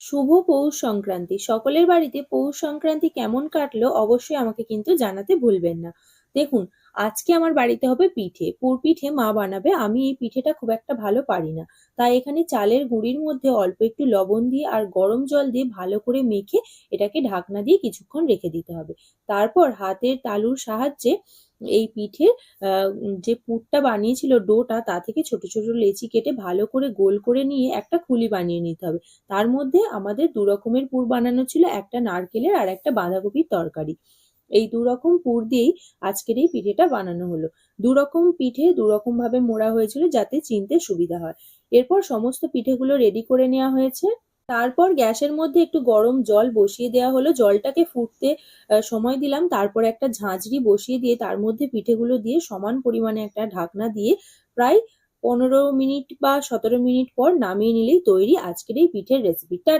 শুভ পৌষ সংক্রান্তি। সকলের বাড়িতে পৌষ সংক্রান্তি কেমন কাটলো অবশ্যই আমাকে কিন্তু জানাতে ভুলবেন না। দেখুন, আজকে আমার বাড়িতে হবে পিঠে। পুর পিঠে মা বানাবে, আমি এই পিঠেটা খুব একটা ভালো পারি না। তাই এখানে চালের গুঁড়ির মধ্যে অল্প একটু লবণ দিয়ে আর গরম জল দিয়ে ভালো করে মেখে এটাকে ঢাকনা দিয়ে কিছুক্ষণ রেখে দিতে হবে। তারপর হাতের তালুর সাহায্যে এই আহ, যে পুরটা বানিয়েছিল ডোটা তা থেকে ছোট ছোট লেচি কেটে ভালো করে গোল করে নিয়ে একটা খুলি বানিয়ে নিতে হবে। তার মধ্যে আমাদের দু রকমের পুর বানানো ছিল একটা নারকেলের আর একটা বাঁধাকপির তরকারি। এই দু রকম পুর দিয়েই আজকের এই পিঠেটা বানানো হলো। দু রকম পিঠে দু রকম ভাবে মোড়া হয়েছিল যাতে চিনতে সুবিধা হয়। এরপর সমস্ত পিঠেগুলো রেডি করে নেওয়া হয়েছে। তারপর গ্যাসের মধ্যে একটু গরম জল বসিয়ে দেওয়া হলো। জলটাকে ফুটতে সময় দিলাম। তারপর একটা ঝাঁঝরি বসিয়ে দিয়ে তার মধ্যে পিঠেগুলো দিয়ে সমান পরিমাণে একটা ঢাকনা দিয়ে প্রায় পনেরো মিনিট বা সতেরো মিনিট পর নামিয়ে নিলেই তৈরি আজকের এই পিঠের রেসিপিটা